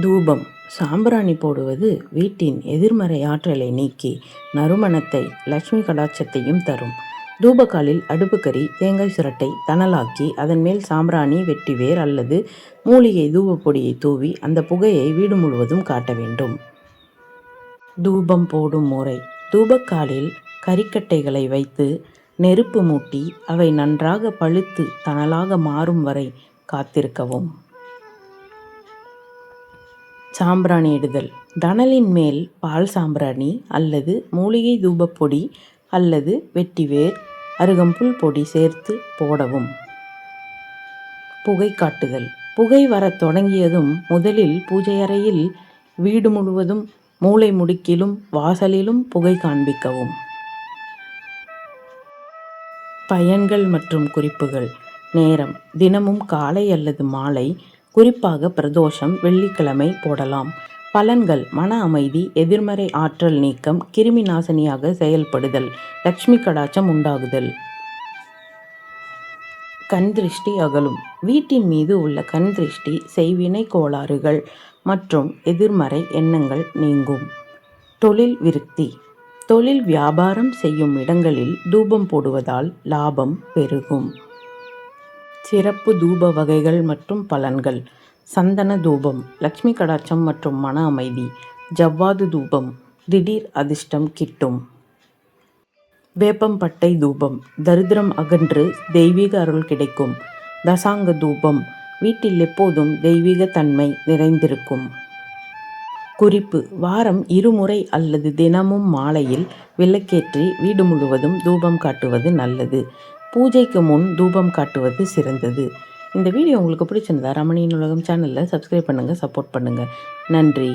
தூபம். சாம்பிராணி போடுவது வீட்டின் எதிர்மறை ஆற்றலை நீக்கி நறுமணத்தை லட்சுமி கடாட்சத்தையும் தரும். தூபக்காலில் அடுப்புக்கறி தேங்காய் சுரட்டை தணலாக்கி அதன் மேல் சாம்பிராணி வெட்டிவேர் அல்லது மூலிகை தூபப்பொடியை தூவி அந்த புகையை வீடு முழுவதும் காட்ட வேண்டும். தூபம் போடும் முறை. தூபக்காலில் கறிக்கட்டைகளை வைத்து நெருப்பு மூட்டி அவை நன்றாக பழுத்து தணலாக மாறும் வரை காத்திருக்கவும். சாம்பிராணி இடுதல். தணலின் மேல் பால் சாம்பிராணி அல்லது மூலிகை தூபப்பொடி அல்லது வெட்டிவேர் அருகம்புல் பொடி சேர்த்து போடவும். புகை காட்டுதல். புகை வரத் தொடங்கியதும் முதலில் பூஜை அறையில் வீடு முழுவதும் மூளை முடுக்கிலும் வாசலிலும் புகை காண்பிக்கவும். பயன்கள் மற்றும் குறிப்புகள். நேரம். தினமும் காலை அல்லது மாலை குறிப்பாக பிரதோஷம் வெள்ளிக்கிழமை போடலாம். பலன்கள் மன அமைதி எதிர்மறை ஆற்றல் நீக்கம் கிருமி நாசினியாக செயல்படுதல் லக்ஷ்மி கடாச்சம் உண்டாகுதல். கண் திருஷ்டி அகலும். வீட்டின் மீது உள்ள கண் திருஷ்டி செய்வினை கோளாறுகள் மற்றும் எதிர்மறை எண்ணங்கள் நீங்கும். தொழில் விருத்தி. தொழில் வியாபாரம் செய்யும் இடங்களில் தூபம் போடுவதால் லாபம் பெருகும். சிறப்பு தூப வகைகள் மற்றும் பலன்கள். சந்தன தூபம் லக்ஷ்மி கடாட்சம் மற்றும் மன அமைதி. ஜவ்வாது தூபம் திடீர் அதிர்ஷ்டம் கிட்டும். வேப்பம்பட்டை தூபம் தரித்திரம் அகன்று தெய்வீக அருள் கிடைக்கும். தசாங்க தூபம் வீட்டில் எப்போதும் தெய்வீக தன்மை நிறைந்திருக்கும். குறிப்பு வாரம் இருமுறை அல்லது தினமும் மாலையில் விளக்கேற்றி வீடு முழுவதும் தூபம் காட்டுவது நல்லது. பூஜைக்கு முன் தூபம் காட்டுவது சிறந்தது. இந்த வீடியோ உங்களுக்கு பிடிச்சிருந்தா ரமணியின் உலகம் சேனலில் சப்ஸ்கிரைப் பண்ணுங்கள் சப்போர்ட் பண்ணுங்கள் நன்றி.